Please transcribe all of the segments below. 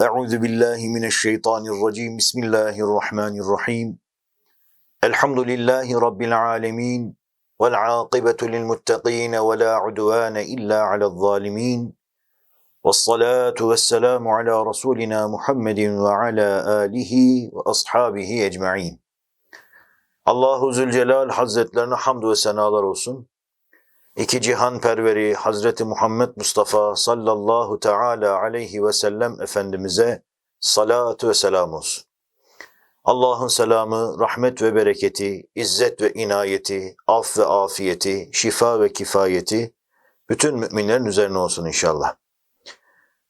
Euzu billahi mineşşeytanirracim. Bismillahirrahmanirrahim. Elhamdülillahi rabbil alamin. Vel akibetu lil muttaqin ve la udvane illa alel zalimin. Ves salatu vesselamu ala rasulina Muhammedin ve ala alihi ve ashabihi ecmaîn. Allahu Zülcelal Hazretlerine hamd ve senalar olsun. İki cihan perveri Hazreti Muhammed Mustafa sallallahu teala aleyhi ve sellem Efendimiz'e salatu ve selam olsun. Allah'ın selamı, rahmet ve bereketi, izzet ve inayeti, af ve afiyeti, şifa ve kifayeti bütün müminlerin üzerine olsun inşallah.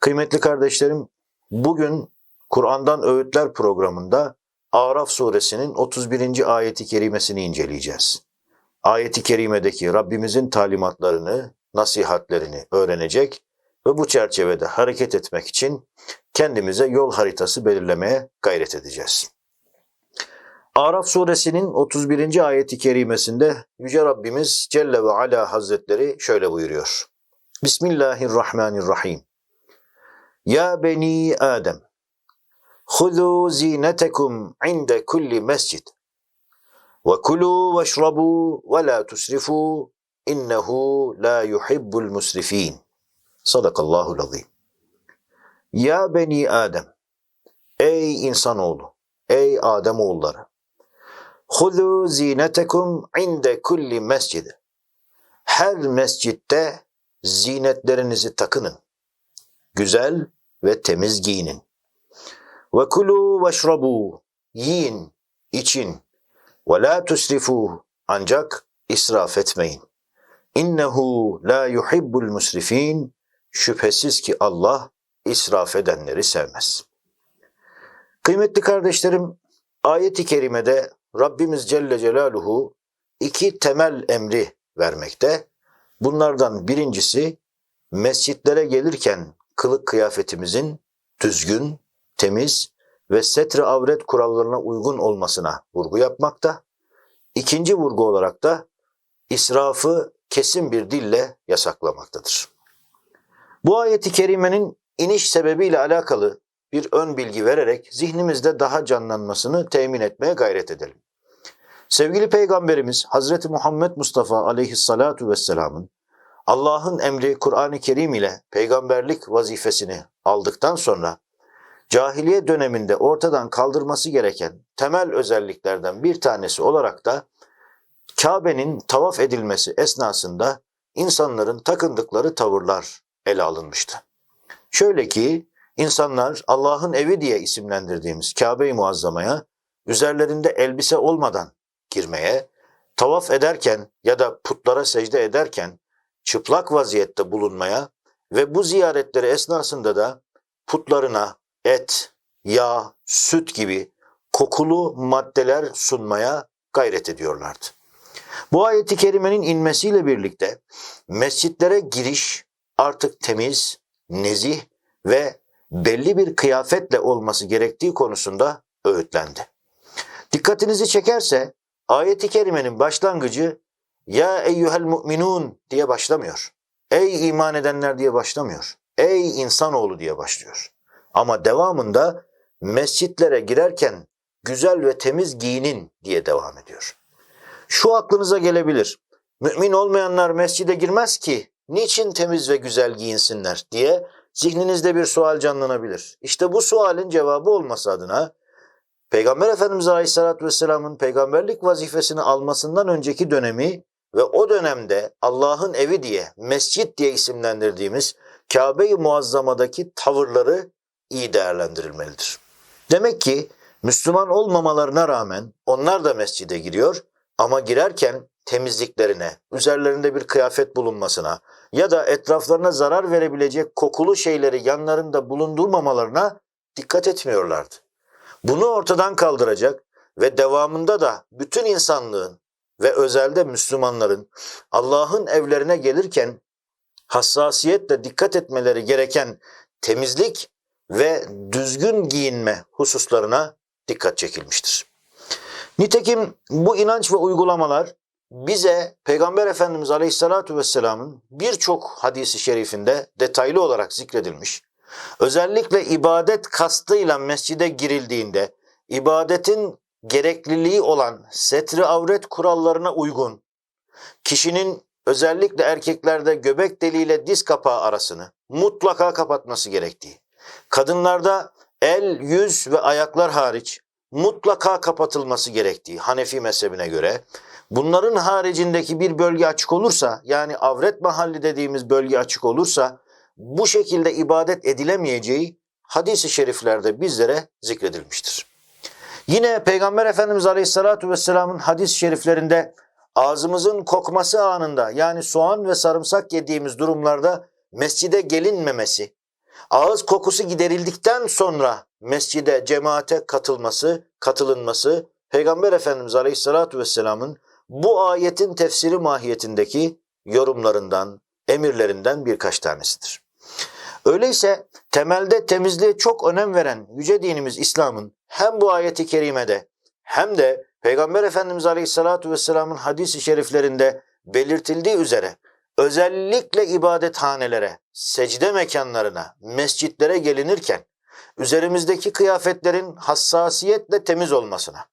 Kıymetli kardeşlerim, bugün Kur'an'dan Öğütler programında Araf suresinin 31. ayeti kerimesini inceleyeceğiz ayeti kerimedeki Rabbimizin talimatlarını, nasihatlerini öğrenecek ve bu çerçevede hareket etmek için kendimize yol haritası belirlemeye gayret edeceğiz. Araf suresinin 31. ayeti kerimesinde Yüce Rabbimiz Celle ve Ala Hazretleri şöyle buyuruyor. Bismillahirrahmanirrahim. Ya beni Adem, huzu zinetekum inde kulli mescid. Ve veşrabu ve la tusrifu innehu la yuhibbul musrifin. Sadakallahu azim. Ya beni Adem. Ey insanoğlu. Ey Adem oğulları. Huzu zinetekum inde kulli mescid. Her mescitte zinetlerinizi takının. Güzel ve temiz giyinin. Ve kulu veşrabu. Yiyin, için, ve la tusrifu ancak israf etmeyin. İnnehu la yuhibbul musrifin şüphesiz ki Allah israf edenleri sevmez. Kıymetli kardeşlerim, ayet-i kerimede Rabbimiz Celle Celaluhu iki temel emri vermekte. Bunlardan birincisi mescitlere gelirken kılık kıyafetimizin düzgün, temiz ve setri avret kurallarına uygun olmasına vurgu yapmakta. İkinci vurgu olarak da israfı kesin bir dille yasaklamaktadır. Bu ayeti kerimenin iniş sebebiyle alakalı bir ön bilgi vererek zihnimizde daha canlanmasını temin etmeye gayret edelim. Sevgili Peygamberimiz Hazreti Muhammed Mustafa aleyhissalatu vesselamın Allah'ın emri Kur'an-ı Kerim ile peygamberlik vazifesini aldıktan sonra cahiliye döneminde ortadan kaldırması gereken temel özelliklerden bir tanesi olarak da Kabe'nin tavaf edilmesi esnasında insanların takındıkları tavırlar ele alınmıştı. Şöyle ki insanlar Allah'ın evi diye isimlendirdiğimiz Kabe-i Muazzama'ya üzerlerinde elbise olmadan girmeye, tavaf ederken ya da putlara secde ederken çıplak vaziyette bulunmaya ve bu ziyaretleri esnasında da putlarına, et, yağ, süt gibi kokulu maddeler sunmaya gayret ediyorlardı. Bu ayeti kerimenin inmesiyle birlikte mescitlere giriş artık temiz, nezih ve belli bir kıyafetle olması gerektiği konusunda öğütlendi. Dikkatinizi çekerse ayeti kerimenin başlangıcı ya eyyuhel mu'minun diye başlamıyor. Ey iman edenler diye başlamıyor. Ey insanoğlu diye başlıyor. Ama devamında mescitlere girerken güzel ve temiz giyinin diye devam ediyor. Şu aklınıza gelebilir. Mümin olmayanlar mescide girmez ki niçin temiz ve güzel giyinsinler diye zihninizde bir sual canlanabilir. İşte bu sualin cevabı olması adına Peygamber Efendimiz Aleyhisselatü Vesselam'ın peygamberlik vazifesini almasından önceki dönemi ve o dönemde Allah'ın evi diye, mescit diye isimlendirdiğimiz Kabe-i Muazzama'daki tavırları iyi değerlendirilmelidir. Demek ki Müslüman olmamalarına rağmen onlar da mescide giriyor ama girerken temizliklerine, üzerlerinde bir kıyafet bulunmasına ya da etraflarına zarar verebilecek kokulu şeyleri yanlarında bulundurmamalarına dikkat etmiyorlardı. Bunu ortadan kaldıracak ve devamında da bütün insanlığın ve özelde Müslümanların Allah'ın evlerine gelirken hassasiyetle dikkat etmeleri gereken temizlik ve düzgün giyinme hususlarına dikkat çekilmiştir. Nitekim bu inanç ve uygulamalar bize Peygamber Efendimiz Aleyhisselatü Vesselam'ın birçok hadisi şerifinde detaylı olarak zikredilmiş Özellikle ibadet kastıyla mescide girildiğinde ibadetin gerekliliği olan setri avret kurallarına uygun kişinin özellikle erkeklerde göbek deliğiyle diz kapağı arasını mutlaka kapatması gerektiği, kadınlarda el, yüz ve ayaklar hariç mutlaka kapatılması gerektiği Hanefi mezhebine göre bunların haricindeki bir bölge açık olursa yani avret mahalli dediğimiz bölge açık olursa bu şekilde ibadet edilemeyeceği hadis-i şeriflerde bizlere zikredilmiştir. Yine Peygamber Efendimiz Aleyhisselatü Vesselam'ın hadis-i şeriflerinde ağzımızın kokması anında yani soğan ve sarımsak yediğimiz durumlarda mescide gelinmemesi, ağız kokusu giderildikten sonra mescide, cemaate katılması, katılınması Peygamber Efendimiz Aleyhisselatü Vesselam'ın bu ayetin tefsiri mahiyetindeki yorumlarından, emirlerinden birkaç tanesidir. Öyleyse temelde temizliğe çok önem veren yüce dinimiz İslam'ın hem bu ayeti kerimede hem de Peygamber Efendimiz Aleyhisselatü Vesselam'ın hadis-i şeriflerinde belirtildiği üzere özellikle ibadethanelere, secde mekanlarına, mescitlere gelinirken üzerimizdeki kıyafetlerin hassasiyetle temiz olmasına,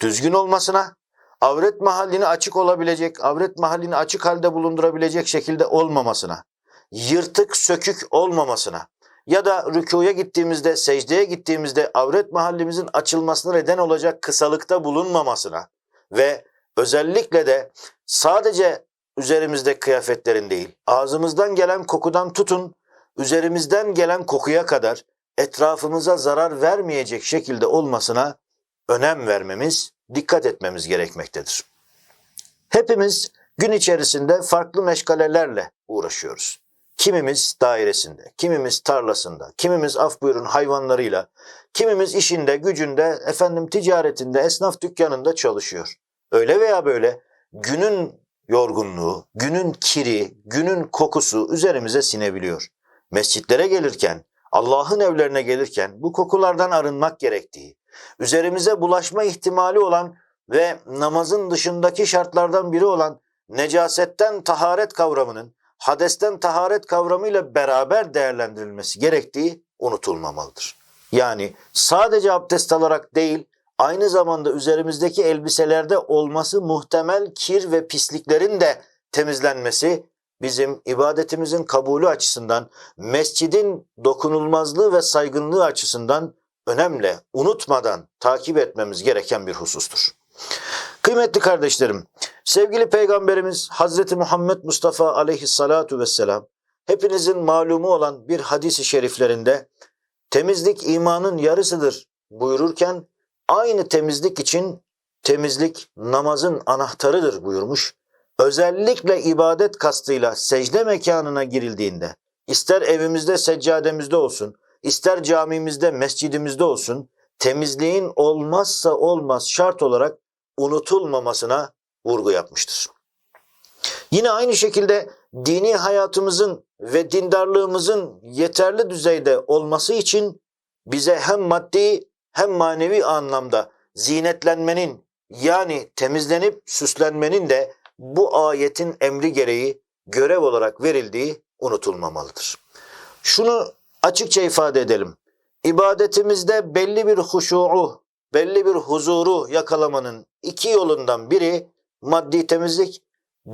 düzgün olmasına, avret mahallini açık olabilecek, avret mahallini açık halde bulundurabilecek şekilde olmamasına, yırtık sökük olmamasına ya da rükuya gittiğimizde, secdeye gittiğimizde avret mahallimizin açılmasına neden olacak kısalıkta bulunmamasına ve özellikle de sadece üzerimizde kıyafetlerin değil, ağzımızdan gelen kokudan tutun, üzerimizden gelen kokuya kadar etrafımıza zarar vermeyecek şekilde olmasına önem vermemiz, dikkat etmemiz gerekmektedir. Hepimiz gün içerisinde farklı meşgalelerle uğraşıyoruz. Kimimiz dairesinde, kimimiz tarlasında, kimimiz af buyurun hayvanlarıyla, kimimiz işinde, gücünde, efendim ticaretinde, esnaf dükkanında çalışıyor. Öyle veya böyle günün yorgunluğu, günün kiri, günün kokusu üzerimize sinebiliyor. Mescitlere gelirken, Allah'ın evlerine gelirken bu kokulardan arınmak gerektiği, üzerimize bulaşma ihtimali olan ve namazın dışındaki şartlardan biri olan necasetten taharet kavramının hadesten taharet kavramıyla beraber değerlendirilmesi gerektiği unutulmamalıdır. Yani sadece abdest alarak değil, aynı zamanda üzerimizdeki elbiselerde olması muhtemel kir ve pisliklerin de temizlenmesi bizim ibadetimizin kabulü açısından, mescidin dokunulmazlığı ve saygınlığı açısından önemli, unutmadan takip etmemiz gereken bir husustur. Kıymetli kardeşlerim, sevgili peygamberimiz Hazreti Muhammed Mustafa aleyhissalatu vesselam hepinizin malumu olan bir hadisi şeriflerinde temizlik imanın yarısıdır buyururken aynı temizlik için temizlik namazın anahtarıdır buyurmuş. Özellikle ibadet kastıyla secde mekanına girildiğinde ister evimizde seccademizde olsun, ister camimizde, mescidimizde olsun temizliğin olmazsa olmaz şart olarak unutulmamasına vurgu yapmıştır. Yine aynı şekilde dini hayatımızın ve dindarlığımızın yeterli düzeyde olması için bize hem maddi hem manevi anlamda zinetlenmenin yani temizlenip süslenmenin de bu ayetin emri gereği görev olarak verildiği unutulmamalıdır. Şunu açıkça ifade edelim. İbadetimizde belli bir huşu'u, belli bir huzuru yakalamanın iki yolundan biri maddi temizlik,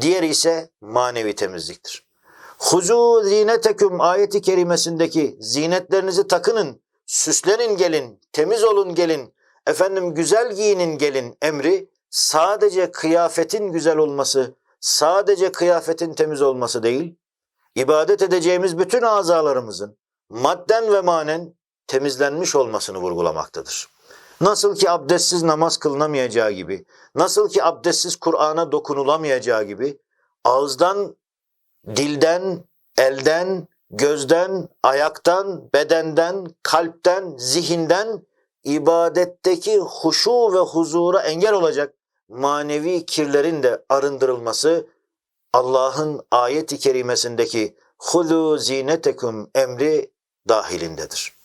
diğeri ise manevi temizliktir. Huzu zineteküm ayeti kerimesindeki zinetlerinizi takının, süslenin gelin, temiz olun gelin, efendim güzel giyinin gelin emri sadece kıyafetin güzel olması, sadece kıyafetin temiz olması değil, ibadet edeceğimiz bütün azalarımızın madden ve manen temizlenmiş olmasını vurgulamaktadır. Nasıl ki abdestsiz namaz kılınamayacağı gibi, nasıl ki abdestsiz Kur'an'a dokunulamayacağı gibi, ağızdan, dilden, elden, gözden, ayaktan, bedenden, kalpten, zihinden ibadetteki huşu ve huzura engel olacak manevi kirlerin de arındırılması Allah'ın ayet-i kerimesindeki hudu zinetekum emri dahilindedir.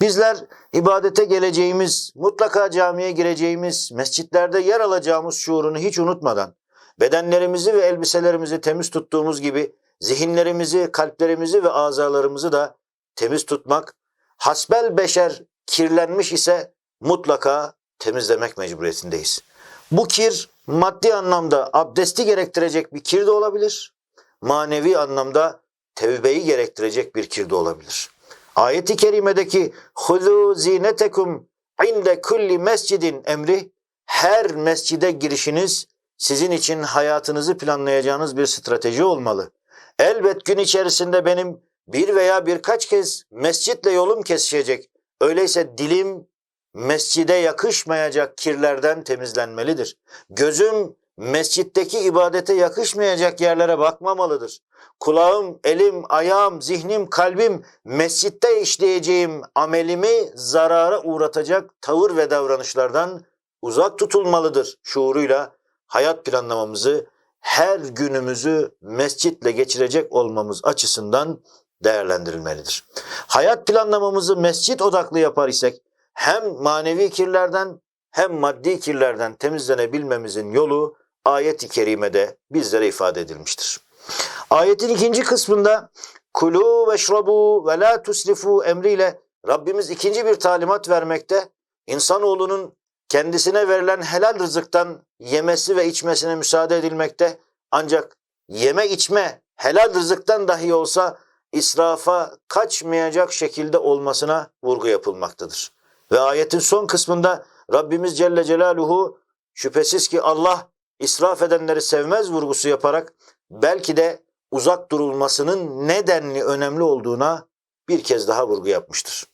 Bizler ibadete geleceğimiz, mutlaka camiye gireceğimiz, mescitlerde yer alacağımız şuurunu hiç unutmadan, bedenlerimizi ve elbiselerimizi temiz tuttuğumuz gibi zihinlerimizi, kalplerimizi ve azalarımızı da temiz tutmak, hasbel beşer kirlenmiş ise mutlaka temizlemek mecburiyetindeyiz. Bu kir maddi anlamda abdesti gerektirecek bir kir de olabilir. Manevi anlamda tevbeyi gerektirecek bir kir de olabilir. Ayeti kerimedeki huzu zinetekum inde kulli mescidin emri her mescide girişiniz sizin için hayatınızı planlayacağınız bir strateji olmalı. Elbet gün içerisinde benim bir veya birkaç kez mescitle yolum kesişecek. Öyleyse dilim mescide yakışmayacak kirlerden temizlenmelidir. Gözüm mescitteki ibadete yakışmayacak yerlere bakmamalıdır. Kulağım, elim, ayağım, zihnim, kalbim mescitte işleyeceğim amelimi zarara uğratacak tavır ve davranışlardan uzak tutulmalıdır şuuruyla hayat planlamamızı her günümüzü mescitle geçirecek olmamız açısından değerlendirilmelidir. Hayat planlamamızı mescit odaklı yapar isek hem manevi kirlerden hem maddi kirlerden temizlenebilmemizin yolu ayet-i kerimede bizlere ifade edilmiştir. Ayetin ikinci kısmında kulu ve şrabu ve la tusrifu emriyle Rabbimiz ikinci bir talimat vermekte. İnsanoğlunun kendisine verilen helal rızıktan yemesi ve içmesine müsaade edilmekte. Ancak yeme içme helal rızıktan dahi olsa israfa kaçmayacak şekilde olmasına vurgu yapılmaktadır. Ve ayetin son kısmında Rabbimiz Celle Celaluhu şüphesiz ki Allah israf edenleri sevmez vurgusu yaparak belki de uzak durulmasının nedenli önemli olduğuna bir kez daha vurgu yapmıştır.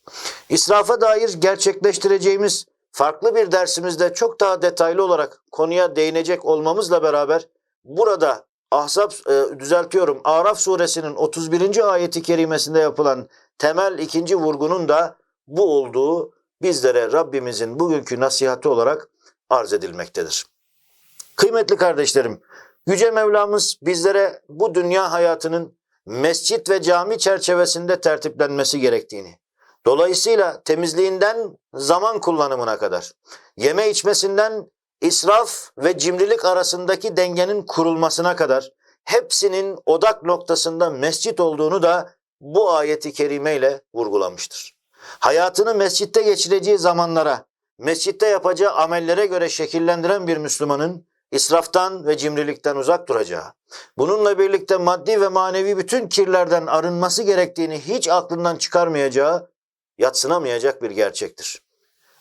İsrafa dair gerçekleştireceğimiz farklı bir dersimizde çok daha detaylı olarak konuya değinecek olmamızla beraber burada Ahzab e, düzeltiyorum Araf suresinin 31. ayeti kerimesinde yapılan temel ikinci vurgunun da bu olduğu bizlere Rabbimizin bugünkü nasihati olarak arz edilmektedir. Kıymetli kardeşlerim, Yüce Mevlamız bizlere bu dünya hayatının mescit ve cami çerçevesinde tertiplenmesi gerektiğini, dolayısıyla temizliğinden zaman kullanımına kadar, yeme içmesinden israf ve cimrilik arasındaki dengenin kurulmasına kadar hepsinin odak noktasında mescit olduğunu da bu ayeti kerimeyle vurgulamıştır. Hayatını mescitte geçireceği zamanlara, mescitte yapacağı amellere göre şekillendiren bir Müslümanın israftan ve cimrilikten uzak duracağı, bununla birlikte maddi ve manevi bütün kirlerden arınması gerektiğini hiç aklından çıkarmayacağı, yatsınamayacak bir gerçektir.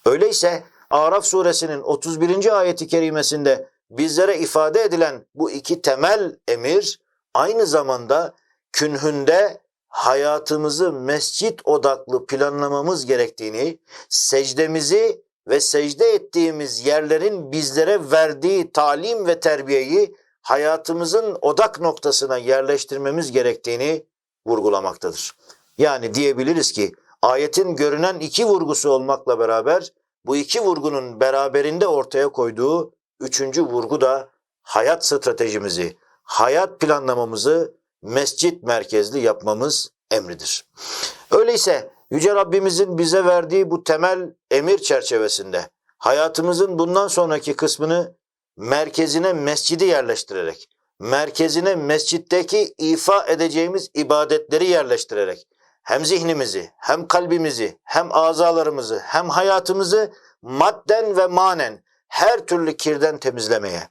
Öyleyse Araf suresinin 31. ayeti kerimesinde bizlere ifade edilen bu iki temel emir aynı zamanda künhünde hayatımızı mescit odaklı planlamamız gerektiğini, secdemizi ve secde ettiğimiz yerlerin bizlere verdiği talim ve terbiyeyi hayatımızın odak noktasına yerleştirmemiz gerektiğini vurgulamaktadır. Yani diyebiliriz ki ayetin görünen iki vurgusu olmakla beraber bu iki vurgunun beraberinde ortaya koyduğu üçüncü vurgu da hayat stratejimizi, hayat planlamamızı mescit merkezli yapmamız emridir. Öyleyse Yüce Rabbimizin bize verdiği bu temel emir çerçevesinde hayatımızın bundan sonraki kısmını merkezine mescidi yerleştirerek, merkezine mescitteki ifa edeceğimiz ibadetleri yerleştirerek hem zihnimizi, hem kalbimizi, hem azalarımızı, hem hayatımızı madden ve manen her türlü kirden temizlemeye,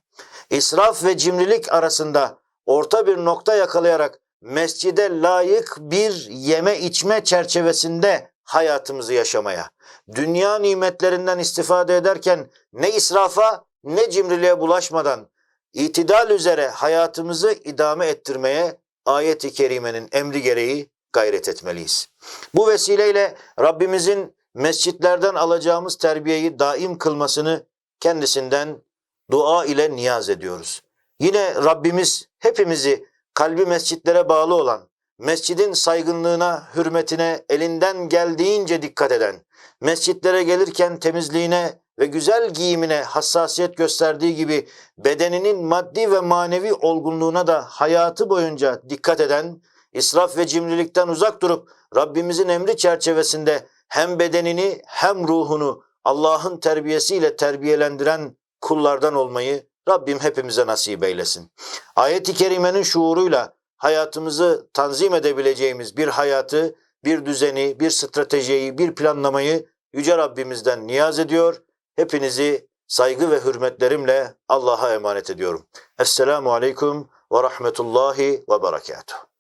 israf ve cimrilik arasında orta bir nokta yakalayarak mescide layık bir yeme içme çerçevesinde hayatımızı yaşamaya, dünya nimetlerinden istifade ederken ne israfa ne cimriliğe bulaşmadan itidal üzere hayatımızı idame ettirmeye ayet-i kerimenin emri gereği gayret etmeliyiz. Bu vesileyle Rabbimizin mescitlerden alacağımız terbiyeyi daim kılmasını kendisinden dua ile niyaz ediyoruz. Yine Rabbimiz hepimizi kalbi mescitlere bağlı olan, mescidin saygınlığına, hürmetine elinden geldiğince dikkat eden, mescitlere gelirken temizliğine ve güzel giyimine hassasiyet gösterdiği gibi bedeninin maddi ve manevi olgunluğuna da hayatı boyunca dikkat eden, israf ve cimrilikten uzak durup Rabbimizin emri çerçevesinde hem bedenini hem ruhunu Allah'ın terbiyesiyle terbiyelendiren kullardan olmayı Rabbim hepimize nasip eylesin. Ayet-i kerimenin şuuruyla hayatımızı tanzim edebileceğimiz bir hayatı bir düzeni, bir stratejiyi, bir planlamayı Yüce Rabbimizden niyaz ediyor. Hepinizi saygı ve hürmetlerimle Allah'a emanet ediyorum. Esselamu Aleyküm ve Rahmetullahi ve Berekatuhu.